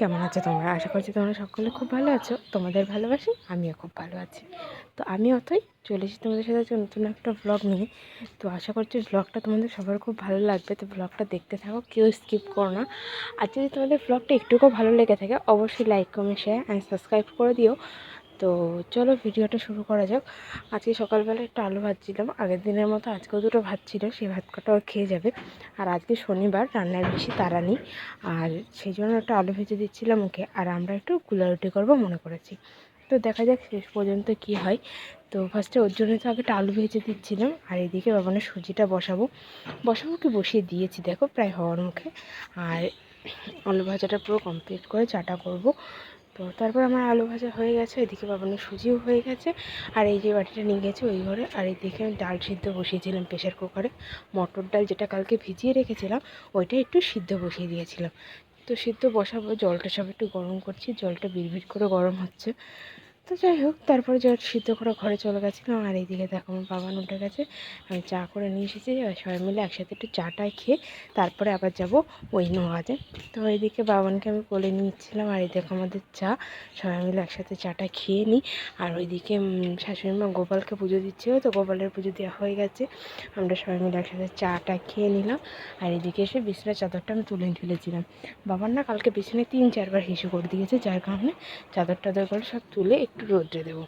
কেমন আছো তোমরা? আশা করছি তোমরা সকলে খুব ভালো আছো। তোমাদের ভালোবাসি, আমিও খুব ভালো আছি। তো আমি অতই চলে এসেছি তোমাদের সাথে আজকে নতুন একটা ব্লগ নিয়ে। তো আশা করছি ব্লগটা তোমাদের সবার খুব ভালো লাগবে। তো ব্লগটা দেখতে থাকো, কেউ স্কিপ করো না। আর যদি তোমাদের ব্লগটা একটুকু ভালো লেগে থাকে, অবশ্যই like comment share and subscribe করে দিও। তো চলো ভিডিওটা শুরু করা যাক। আজকে সকালবেলা একটু আলু ভাজছিলাম। আগের দিনের মতো আজকেও দুটো ভাত ছিল, সেই ভাত কটাও খেয়ে যাবে। আর আজকে শনিবার, রান্নার বেশি তাড়া নেই। আর সেই জন্য একটা আলু ভেজে দিচ্ছিলাম ওকে। আর আমরা একটু কুলারুটি করব মনে করেছি। তো দেখা যাক শেষ পর্যন্ত কি হয়। তো ফার্স্টে ওর জন্য তো আগে একটু আলু ভেজে দিচ্ছিলাম। আর এদিকে বাবানের সুজিটা বসাবো। বসাবো কি? বসিয়ে দিয়েছি, দেখো, প্রায় হওয়ার মুখে। আর আলু ভাজাটা পুরো কমপ্লিট করে চাটা করব। তো তারপর আমার আলু ভাজা হয়ে গেছে এদিকে বাবানের সুজিও হয়ে গেছে, আর এই যে বাটিটা নিয়ে গেছে ওই ঘরে, আর এদিকে আমি ডাল সিদ্ধ বসিয়েছিলাম প্রেশার কুকারে। মটর ডাল যেটা কালকে ভিজিয়ে রেখেছিলাম, ওইটা একটু সিদ্ধ বসিয়ে দিয়েছিলাম। তো সিদ্ধ বসাবো, জলটা সব একটু গরম করছি, জলটা বিড়বিড় করে গরম হচ্ছে। তো যাই হোক, তারপরে জল সিদ্ধ করে ঘরে চলে গেছিলাম আর এইদিকে দেখো আমার বাবান উঠে গেছে। আমি চা করে নিয়ে এসেছি সবাই মিলে একসাথে একটু চাটাই খেয়ে তারপরে আবার যাব ওই কাজে তো এইদিকে বাবানকে আমি কোলে নিয়েছিলাম আর এই দেখো আমাদের চা। সবাই মিলে একসাথে চাটা খেয়ে নিই। আর ওইদিকে শাশুড়ি মা গোপালকে পুজো দিচ্ছিল তো গোপালের পুজো দেওয়া হয়ে গেছে। আমরা সবাই মিলে একসাথে চাটা খেয়ে নিলাম, আর এদিকে এসে বিছানার চাদরটা আমি তুলে ফেলেছিলাম। বাবার না কালকে বিছানায় তিন, চারবার হিসু করে দিয়েছে, যার কারণে চাদর টাদর করে সব তুলে একটু রোদ্রে দেবো।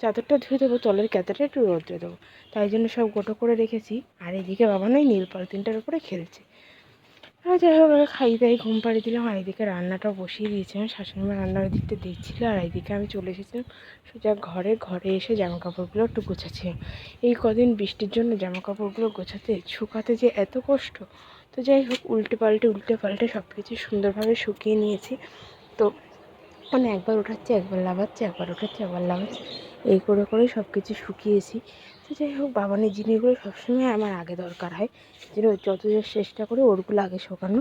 চাদরটা ধুয়ে দেবো, তলের ক্যাতাটা একটু রোদ্রে দেবো। তাই জন্য সব গোটো করে রেখেছি। আর এদিকে বাবা নয় নীল পলিথিনটার উপরে খেলছে। আর যাই হোক খাইয়ে দাই, ঘুম পাড়ি দিলাম। আর এদিকে রান্নাটাও বসিয়ে দিয়েছিলাম শাশুড়িমা রান্নার দিকটা দিচ্ছিল আর এইদিকে আমি চলে এসেছিলাম সোজা ঘরে। ঘরে এসে জামা কাপড়গুলো একটু গোছাচ্ছি। এই কদিন বৃষ্টির জন্য জামা কাপড়গুলো গোছাতে শুকাতে যে এত কষ্ট। তো যাই হোক, উল্টে পাল্টে উল্টে পাল্টে সব কিছু সুন্দরভাবে শুকিয়ে নিয়েছি। তো মানে একবার ওঠাচ্ছে একবার লাগাচ্ছে, একবার ওঠাচ্ছে একবার লাগাচ্ছে। এই করে করেই সব কিছু শুকিয়েছি। তো যাই হোক, বাবানের জিনিসগুলো সবসময় আমার আগে দরকার হয়। যেন যত চেষ্টা করি, ওরগুলো আগে শোকানো।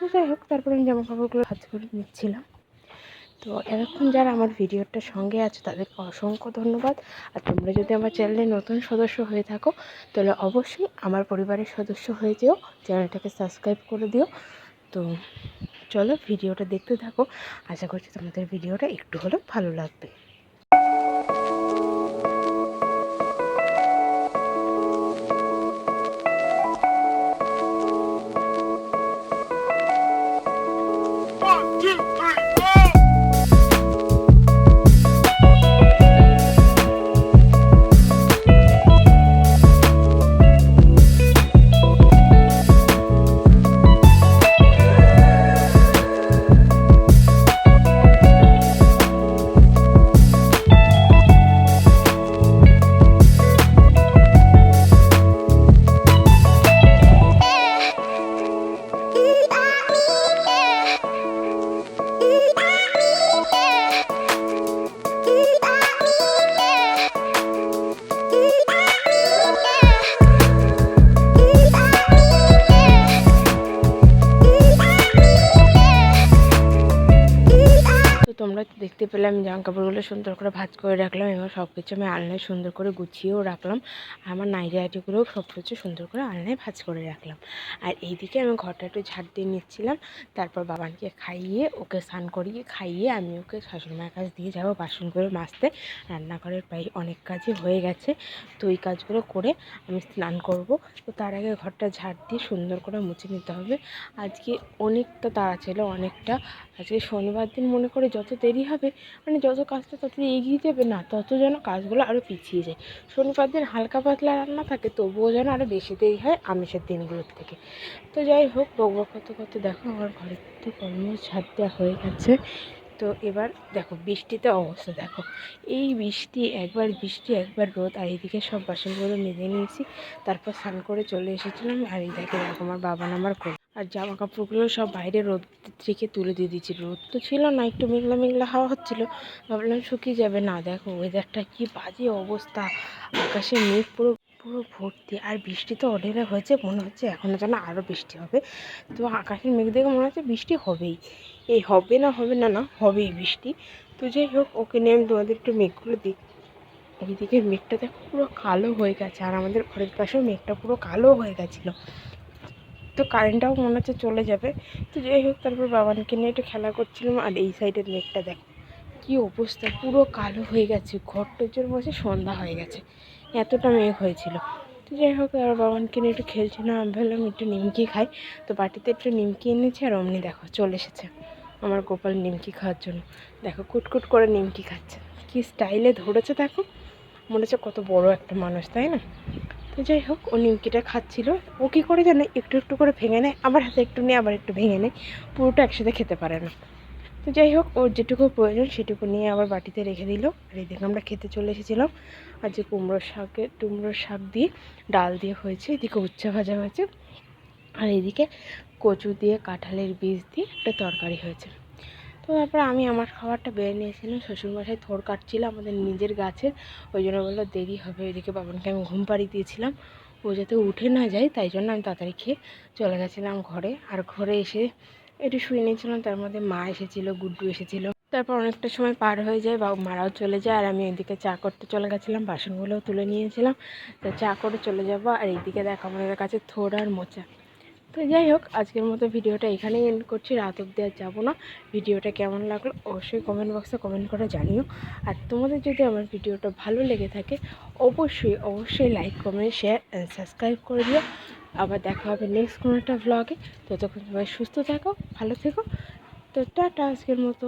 তো যাই হোক, তারপরে আমি জামা কাপড়গুলো হাত করে নিচ্ছিলাম। তো এতক্ষণ যারা আমার ভিডিওটার সঙ্গে আছে, তাদেরকে অসংখ্য ধন্যবাদ। আর তোমরা যদি আমার চ্যানেলে নতুন সদস্য হয়ে থাকো, তাহলে অবশ্যই আমার পরিবারের সদস্য হয়ে যেও। চ্যানেলটাকে সাবস্ক্রাইব করে দিও। তো চলো ভিডিওটা দেখতে থাকো। আশা করছি তোমাদের ভিডিওটা একটু হলেও ভালো লাগবে। দেখতে পেলে আমি জামা কাপড়গুলো সুন্দর করে ভাজ করে রাখলাম এবং সব কিছু আমি আলনায় সুন্দর করে গুছিয়েও রাখলাম। আমার নাইটি আইটিগুলোও সব কিছু সুন্দর করে আলনায় ভাজ করে রাখলাম। আর এইদিকে আমি ঘরটা একটু ঝাড় দিয়ে নিচ্ছিলাম, তারপর বাবানকে খাইয়ে, ওকে স্নান করিয়ে খাইয়ে আমি ওকে শাশুড়িমার কাছ দিয়ে যাব বাসনগুলো মাজতে। রান্নাঘরের প্রায় অনেক কাজই হয়ে গেছে, তো এই কাজগুলো করে আমি স্নান করব। তো তার আগে ঘরটা ঝাড় দিয়ে সুন্দর করে মুছে নিতে হবে। আজকে অনেকটা তাড়া ছিল, অনেকটা আজকে শনিবার দিন মনে করে যত দেরি হবে মানে যত কাজটা তত এগিয়ে যাবে না, তত যেন কাজগুলো আরও পিছিয়ে যায়। শনিবার দিন হালকা পাতলা রান্না থাকে, তবুও যেন আরও বেশি দেরি হয় আমিষের দিনগুলোর থেকে। তো যাই হোক, বকবক করতে করতে দেখো আমার ঘরের তো কর্ম ছাদ দেওয়া হয়ে গেছে। তো এবার দেখো বৃষ্টিতে অবস্থা দেখো। এই বৃষ্টি একবার বৃষ্টি, একবার রোদ, আর এইদিকে সব বাসনগুলো মেজে নিয়েছি, তারপর স্নান করে চলে এসেছিলাম। আর এই দেখে দেখো আমার বাবা নামার করে আর জামা কাপড়গুলো সব বাইরে রোদ থেকে তুলে দিয়ে দিচ্ছি রোদ তো ছিল না, একটু মেঘলা মেঘলা হাওয়া হচ্ছিল। ভাবলাম শুকিয়ে যাবে। না, দেখো ওয়েদারটা কি বাজে অবস্থা। আকাশে মেঘ পুরো পুরো ভর্তি। আর বৃষ্টি তো অঢেলে হয়েছে, মনে হচ্ছে এখনও যেন আরও বৃষ্টি হবে। তো আকাশের মেঘ দেখে মনে হচ্ছে বৃষ্টি হবেই। এই হবে না হবে না না, হবেই বৃষ্টি। তো যাই হোক, ওকে নিয়ে আমি তোমাদের একটু মেঘগুলো দিই ওইদিকে মেঘটা দেখো পুরো কালো হয়ে গেছে। আর আমাদের ঘরের পাশেও মেঘটা পুরো কালো হয়ে গেছিল। তো কারেন্টটাও মনে হচ্ছে চলে যাবে। তো যাই হোক, তারপর বাবানকে নিয়ে একটু খেলা করছিলাম। আর এই সাইডের মেঘটা দেখো, কী অবস্থা! পুরো কালো হয়ে গেছে। ঘরটার জন্য বসে সন্ধ্যা হয়ে গেছে। এতটা মেঘ হয়েছিল। তো যাই হোক, আর বাবানকে নিয়ে একটু খেলছিলাম আমি ভাবলাম একটু নিমকি খাই। তো বাটিতে একটু নিমকি এনেছি আর অমনি দেখো চলে এসেছে আমার গোপাল নিমকি খাওয়ার জন্য। দেখো কুটকুট করে নিমকি খাচ্ছে। কি স্টাইলে ধরেছে দেখো। মনে হচ্ছে কত বড় একটা মানুষ, তাই না? তো যাই হোক, ও নিমকিটা খাচ্ছিল। ও কী করে জানে? একটু একটু করে ভেঙে নেয়। আবার হাতে একটু নিয়ে আবার একটু ভেঙে নেয়। পুরোটা একসাথে খেতে পারে না। তো যাই হোক, ওর যেটুকু প্রয়োজন সেটুকু নিয়ে আবার বাটিতে রেখে দিল। আর এদিকে আমরা খেতে চলে এসেছিলাম। আর যে কুমড়োর শাকে, কুমড়োর শাক দিয়ে ডাল দিয়ে হয়েছে, এদিকে উচ্চা ভাজা হয়েছে। আর এদিকে কচু দিয়ে, কাঁঠালের বীজ দিয়ে একটা তরকারি হয়েছে। তো তারপরে আমি আমার খাবারটা বেড়ে নিয়েছিলাম। শ্বশুরমশাই থোর কাটছিল আমাদের নিজের গাছের, ওই জন্য বলল, দেরি হবে ওইদিকে বাবানকে আমি ঘুম পাড়িয়ে দিয়েছিলাম। ও যাতে উঠে না যায়, তাই জন্য আমি তাড়াতাড়ি খেয়ে চলে গেছিলাম ঘরে। আর ঘরে এসে একটু শুয়ে নিয়েছিলাম, তার মধ্যে মা এসেছিল, গুড্ডু এসেছিল। তারপর অনেকটা সময় পার হয়ে যায় বা মারাও চলে যায়, আর আমি এদিকে চা করতে চলে গেছিলাম, বাসনগুলোও তুলে নিয়েছিলাম। তো চা করে চলে যাব, আর এইদিকে দেখো আমাদের কাছে থোর আর মোচা। তো যাই হোক, আজকের মতো ভিডিওটা এখানেই এন্ড করছি। রাত অব্দি আর যাব না। ভিডিওটা কেমন লাগল অবশ্যই কমেন্ট বক্সে কমেন্ট করে জানিও। আর তোমাদের যদি আমার ভিডিওটা ভালো লেগে থাকে, অবশ্যই অবশ্যই like comment share and subscribe করে দিও। আবার দেখা হবে নেক্সট কোনো একটা ব্লগে ততক্ষণ সবাই সুস্থ থাকো, ভালো থেকো। তো টাটা আজকের মতো।